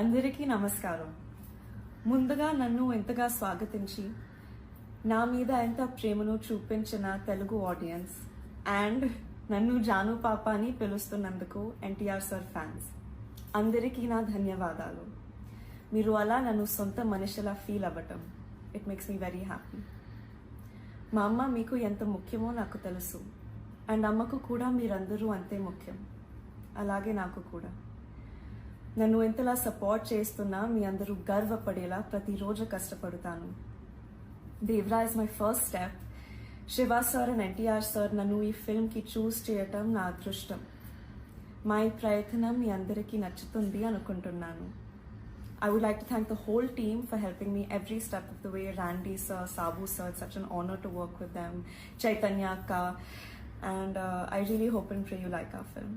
అందరికీ నమస్కారం. ముందుగా నన్ను ఎంతగా స్వాగతించి నా మీద ఎంత ప్రేమను చూపించిన తెలుగు ఆడియన్స్ అండ్ నన్ను జాను పాప అని పిలుస్తున్నందుకు ఎన్టీఆర్ సార్ ఫ్యాన్స్ అందరికీ నా ధన్యవాదాలు. మీరు అలా నన్ను సొంత మనిషిలా ఫీల్ అవ్వటం it makes me very happy మా అమ్మ మీకు ఎంత ముఖ్యమో నాకు తెలుసు అండ్ అమ్మకు కూడా మీరందరూ అంతే ముఖ్యం. అలాగే నాకు కూడా. నన్ను ఎంతలా సపోర్ట్ చేస్తున్నా మీ అందరూ గర్వపడేలా ప్రతిరోజు కష్టపడతాను. Devara is my first step Shiva sir and NTR sir నన్ను ఈ ఫిల్మ్కి చూస్ చేయటం నా అదృష్టం. మై ప్రయత్నం మీ అందరికీ నచ్చుతుంది అనుకుంటున్నాను. I would like to thank the whole team for helping me every step of the way Randy sir Sabu sir such an honour to work with them Chaitanya అక్క and I really hope and free you like a film